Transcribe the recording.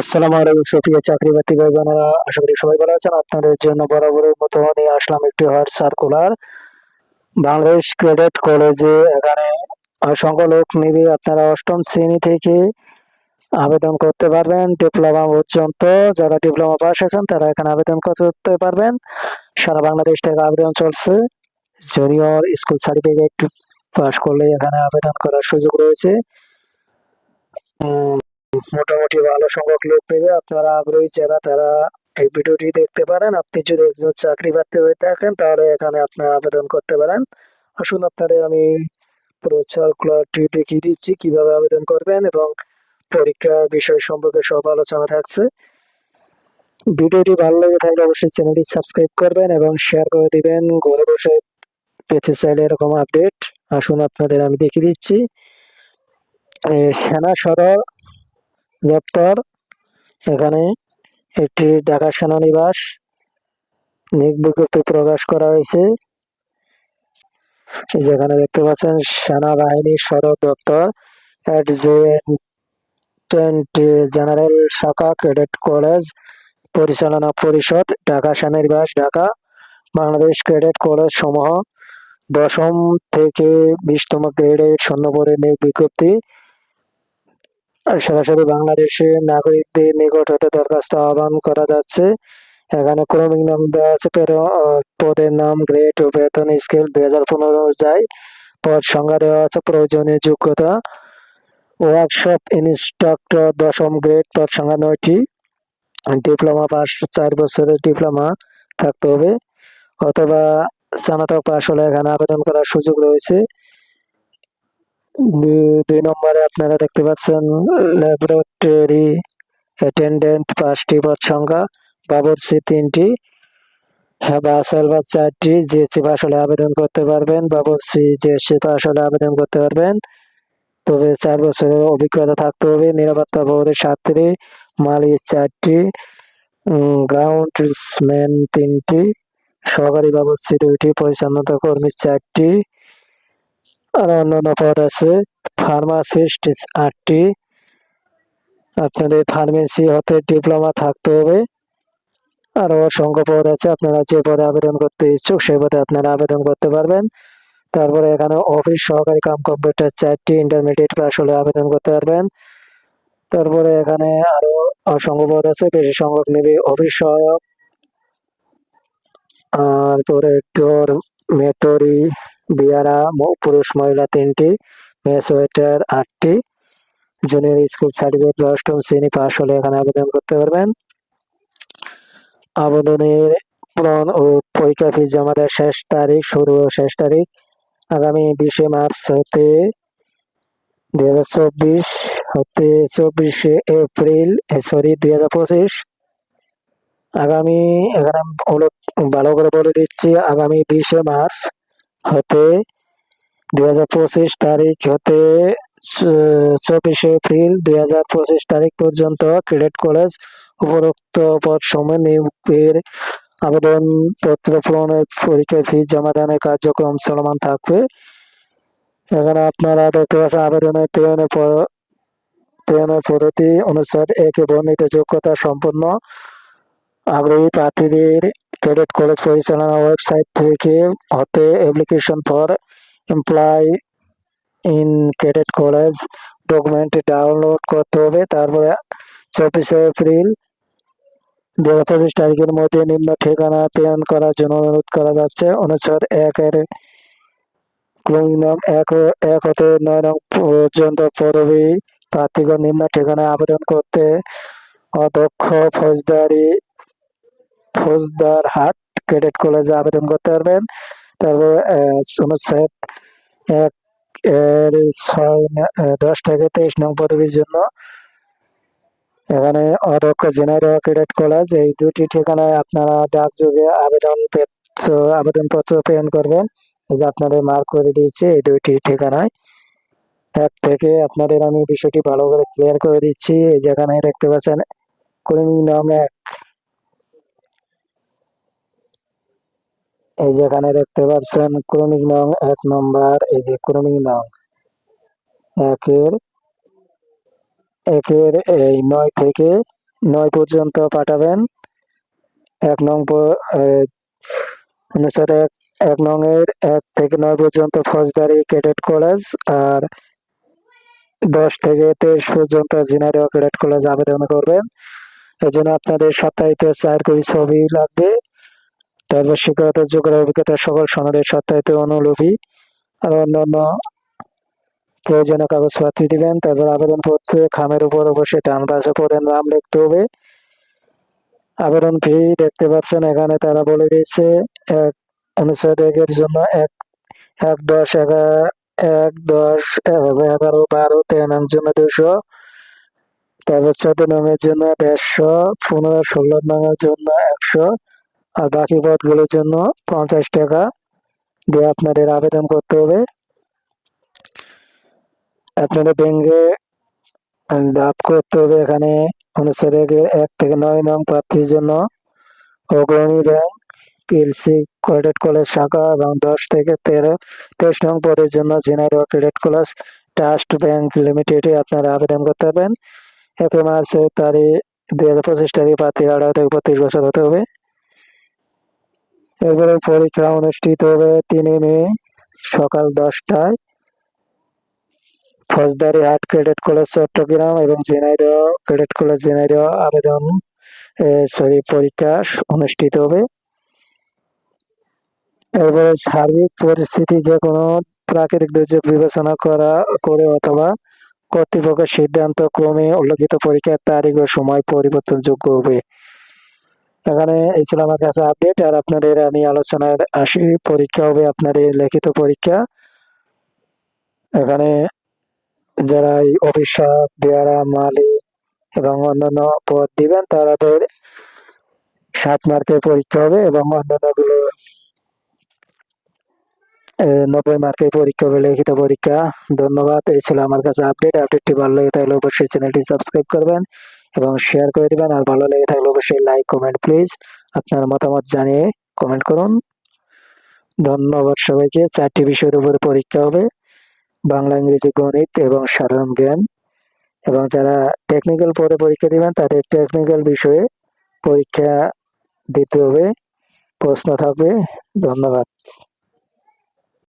আসসালামু আলাইকুম, সুপ্রিয় চাকরি ভাই বোনেরা আশা করি সবাই ভালো আছেন। আপনাদের জন্য বরাবরের মতো নিয়ে আসলাম একটি হোয়াট সার্কুলার বাংলাদেশ ক্রেডিট কলেজে এখানে অসংখ্য লোক নিবে। আপনারা অষ্টম শ্রেণি থেকে আবেদন করতে পারবেন। ডিপ্লোমা পর্যন্ত যারা ডিপ্লোমা পাস আছেন তারা এখানে আবেদন করতে পারবেন। সারা বাংলাদেশ থেকে আবেদন চলছে। জুনিয়র স্কুল সার্টিফিকেট পাস করলে এখানে আবেদন করার সুযোগ রয়েছে। মোটামুটি ভালো সংখ্যক লোক পেবে আপনারা আগ্রহী যারা, তারা এই ভিডিওটি দেখতে পারেন। আপনি যদি একজন চাকরি প্রার্থী হয়ে থাকেন, তাহলে এখানে আপনারা আবেদন করতে পারেন। আসুন আপনাদের আমি পুরো সার্কুলারটি দেখিয়ে দিচ্ছি, কীভাবে আবেদন করবেন এবং পরীক্ষার বিষয় সম্পর্কে সব আলোচনা থাকছে। ভিডিওটি ভালো লেগে থাকলে অবশ্যই চ্যানেলটি সাবস্ক্রাইব করবেন এবং শেয়ার করে দিবেন। ঘরে বসে পেতে চাইলে এরকম আপডেট আসুন আপনাদের আমি দেখিয়ে দিচ্ছি। সেনা সদর দপ্তর। এখানে একটি ঢাকা সেনানিবাস নিয়োগ বিজ্ঞপ্তি প্রকাশ করা হয়েছে। যেখানে দেখতে পাচ্ছেন সেনাবাহিনীর সদর দপ্তর অ্যাডজুটেন্ট জেনারেল শাখা ক্যাডেট কলেজ পরিচালনা পরিষদ, ঢাকা সেনানিবাস, ঢাকা, বাংলাদেশ ক্যাডেট কলেজ সমূহ দশম থেকে বিশতম গ্রেডের সৈন্যপদের নিয়োগ বিজ্ঞপ্তি সরাসরি বাংলাদেশের নাগরিকদের নিকট হতে দরখাস্ত আহ্বান করা যাচ্ছে। এখানে ক্রমিক নাম দেওয়া আছে পদের নাম গ্রেড ও বেতন স্কেল দুই হাজার পনেরো অনুযায়ী পদ সংখ্যা দেওয়া আছে, প্রয়োজনীয় যোগ্যতা। ওয়ার্কশপ ইনস্ট্রাক্টর দশম গ্রেড, পদ সংখ্যা নয়টি। ডিপ্লোমা পাস, চার বছরের ডিপ্লোমা থাকতে হবে। অথবা স্নাতক পাস হলে এখানে আবেদন করার সুযোগ রয়েছে। দুই- নম্বরে আপনারা দেখতে পাচ্ছেন, ল্যাবরেটরি অ্যাটেন্ডেন্ট পাঁচটি পদ সংখ্যা বাবরসি তিনটি হ্যাঁ বাসাল বা চারটি, জিএসসি পাস হলে আবেদন করতে পারবেন বাবরসি জিএসসি পাস হলে আবেদন করতে পারবেন। তবে চার বছরের অভিজ্ঞতা থাকতে হবে, নিরাপত্তা বোর্ডের সাতটি মালিশ চারটি গ্রাউন্ডসম্যান তিনটি, সহকারী বাবরসি দুইটি, পরিচ্ছন্নতা কর্মী চারটি আর অন্যান্য পদ আছে। ফার্মাসিস্ট আটটি। আপনাদের ফার্মেসি হতে ডিপ্লোমা থাকতে হবে। আরও অসংখ্য পদ আছে, আপনারা যে পদে আবেদন করতে ইচ্ছুক সেই পদে আপনারা আবেদন করতে পারবেন। তারপরে এখানে অফিস সহকারী কাম কম্পিউটার চারটি ইন্টারমিডিয়েট পাস হলে আবেদন করতে পারবেন। তারপরে এখানে আরও অসংখ্য পদ আছে, বেশি সংখ্যক নেবে অফিস সহায়ক। আর ডোর মেটরি বিয়ারা পুরুষ মহিলা তিনটি মেস ওয়েটার আটটি। জুনিয়র স্কুল সার্টিফিকেট অষ্টম শ্রেণি পাশ হলে এখানে আবেদন করতে পারবেন। আবেদনের পূরণ ও পরীক্ষা ফি জমা দেওয়ার শেষ তারিখ শুরু ও শেষ তারিখ আগামী বিশে মার্চ হতে দুই হাজার চব্বিশ, হতে চব্বিশে এপ্রিল সরি দুই হাজার পঁচিশ। আগামী, এখানে ভালো করে বলে দিচ্ছি, আগামী বিশে মার্চ হতে দুই হাজার পঁচিশ তারিখ হতে চব্বিশে এপ্রিল দুই হাজার পঁচিশ তারিখ পর্যন্ত ক্রেডিট কলেজ উপরোক্ত পদ সময় নিয়োগের আবেদন পত্র পূরণের পরীক্ষার ফি জমা দানের কার্যক্রম চলমান থাকবে। এখানে আপনারা দেখতে পাচ্ছেন, আবেদনের পেয়নের পর পেয়নের পদ্ধতি অনুসার একে বর্ণিত যোগ্যতা সম্পন্ন আগ্রহী প্রার্থীদের ক্রেডিট কলেজ পরিচালনা ওয়েবসাইট থেকে হতে application for employ in credit college document download করতে হবে। তারপরে চব্বিশে এপ্রিল দু হাজার পঁচিশ তারিখের মধ্যে নিম্ন ঠিকানা প্রেরণ করার জন্য অনুরোধ করা যাচ্ছে। অনুচ্ছেদ ক্রমিক নাম এক এক হতে নয় নং পর্যন্ত পদবী প্রার্থীগণ নিম্ন ঠিকানায় আবেদন করতে অধ্যক্ষ ফৌজদারি ফৌজদার হাট ক্রেডিট কলেজে আবেদন করতে পারবেন। তারপর অনুচ্ছেদ এক ছয় দশ থেকে তেইশ নং পদবীর জন্য। এখানে অধ্যক্ষ জেনারেল ক্রেডিট কলেজ, এই দুটি ঠিকানায় আপনারা ডাকযোগে আবেদন পত্র আবেদনপত্র প্রেরণ করবেন। এই যে আপনাদের মার্ক করে দিয়েছি, এই দুইটি ঠিকানায়। এক থেকে আপনাদের আমি বিষয়টি ভালো করে ক্লিয়ার করে দিচ্ছি। এই যেখানে দেখতে পাচ্ছেন, কর্মী নাম এক এই যেখানে দেখতে পাচ্ছেন ক্রমিক নং এক নম্বর, এই যে ক্রমিক নং একের একের এই নয় থেকে নয় পর্যন্ত পাঠাবেন। এক নং অনুসারে এক- এক নং এর এক থেকে নয় পর্যন্ত ফৌজদারি ক্যাডেট কলেজ আর দশ থেকে তেইশ পর্যন্ত জিনারিয়া ক্যাডেট কলেজ আবেদন করবেন। এই জন্য আপনাদের সপ্তাহিত চার কপি ছবি লাগবে। তারপর শিক্ষাগত যোগ্যতা অভিজ্ঞতা সকল সনদের সত্যায়িত অনুলিপি আর অন্যান্য প্রয়োজনীয় কাগজপত্র দিবেন। তারপর আবেদন পত্রে খামের উপর অবশ্যই ডান পাশে পদের নাম লিখতে হবে। আবেদন ফি দেখতে পাচ্ছেন, এখানে তারা বলে দিয়েছে, এক অনুচ্ছেদ একের জন্য এক এক দশ এক দশ এগারো বারো তেরো নং জন্য দুশো। তারপর চোদ্দ নামের জন্য দেড়শো, পনেরো ষোলো নামের জন্য একশো। আর বাকি পদগুলোর জন্য পঞ্চাশ টাকা দিয়ে আপনাদের আবেদন করতে হবে। আপনাদের ব্যাংকে লাভ করতে হবে এখানে অনুসারে এক থেকে নয় নং প্রার্থীর জন্য Agrani bank PLC credit college শাখা এবং দশ থেকে তেরো, তেইশ নং পদের জন্য general credit college trust bank লিমিটেডে আপনারা আবেদন করতে পারবেন। একই মাসে তারিখ, দুই হাজার পঁচিশ তারিখ প্রার্থী আঠারো থেকে বত্রিশ বছর হতে হবে। এরপরে পরীক্ষা অনুষ্ঠিত হবে তিন মে সকাল দশটায়। ফৌজদারি হাট ক্রেডিট কলেজ চট্টগ্রাম এবং জেনারেল ক্রেডিট কলেজ জেনারেল আবেদন সরি, পরীক্ষা অনুষ্ঠিত হবে। এরপরে সার্বিক পরিস্থিতি যে কোনো প্রাকৃতিক দুর্যোগ বিবেচনা করা, করে অথবা কর্তৃপক্ষের সিদ্ধান্ত ক্রমে উল্লেখিত পরীক্ষার তারিখ ও সময় পরিবর্তনযোগ্য হবে। এখানে এই ছিল আমার কাছে আপডেট আর আপনাদের আমি আলোচনায় আসি পরীক্ষা হবে আপনাদের লিখিত পরীক্ষা। এখানে যারা এই অফিসার দেয়ারা মালি এবং অন্যান্য পদ দিবেন তাদের ষাট মার্কের পরীক্ষা হবে এবং অন্যান্যগুলো এ, নব্বই মার্কের পরীক্ষা হবে লিখিত পরীক্ষা। ধন্যবাদ এই ছিল আমার কাছে আপডেট আপডেটটি ভালো লাগে তাহলে অবশ্যই চ্যানেলটি সাবস্ক্রাইব করবেন। এবং শেয়ার করে দিবেন। আর ভালো লেগে থাকলে অবশ্যই লাইক কমেন্ট প্লিজ আপনার মতামত জানিয়ে কমেন্ট করুন। ধন্যবাদ সবাইকে। চারটি বিষয়ের উপরে পরীক্ষা হবে। বাংলা, ইংরেজি, গণিত এবং সাধারণ জ্ঞান। এবং যারা টেকনিক্যাল পদে পরীক্ষা দিবেন, তাদের টেকনিক্যাল বিষয়ে পরীক্ষা দিতে হবে। প্রশ্ন থাকবে। ধন্যবাদ।